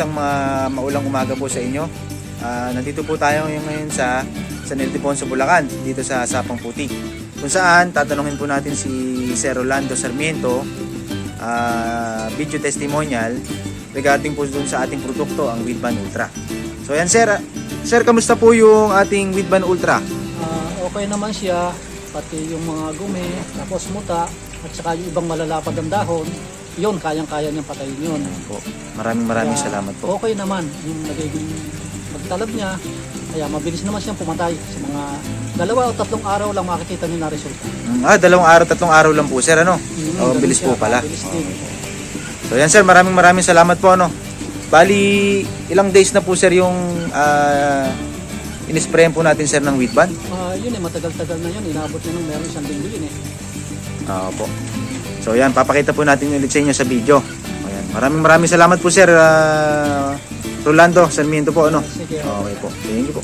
isang ma- maulang umaga po sa inyo. Ah, nandito po tayo ngayon, sa San Ildefonso, Bulacan, dito sa Sapang Puti. Kung saan tatanungin po natin si Sir Rolando Sarmiento, ah, video testimonial regarding po dun sa ating produkto, ang Widban Ultra. So yan sir, sir kamusta po yung ating Widban Ultra? Ah, okay naman siya, pati yung mga gumi, tapos muta, at saka yung ibang malalapad ang dahon, yun, kayang-kaya niyang patayin yun. Po, maraming maraming Kaya, salamat po. Okay naman yung nagiging pagtalab niya, kaya mabilis naman siyang pumatay sa mga dalawa o tatlong araw lang makikita niyo na resulta. Mm, Ah, dalawang araw, tatlong araw lang po sir, ano? Mm, Oh, ganun bilis siya, po pala. Mabilis din. So yan sir, maraming maraming salamat po ano. Bali, ilang days na po sir yung uh, inisprayan po natin sir ng Widban? Ah, yun eh, matagal-tagal na yun. Inabot niya ng meron isang linggo yun eh. Oo po. So ayan, papakita po natin ulit sa inyo sa video. Ayan, maraming maraming salamat po sir. Uh, Rolando, Sarmiento po ano. Okay po. Thank you po.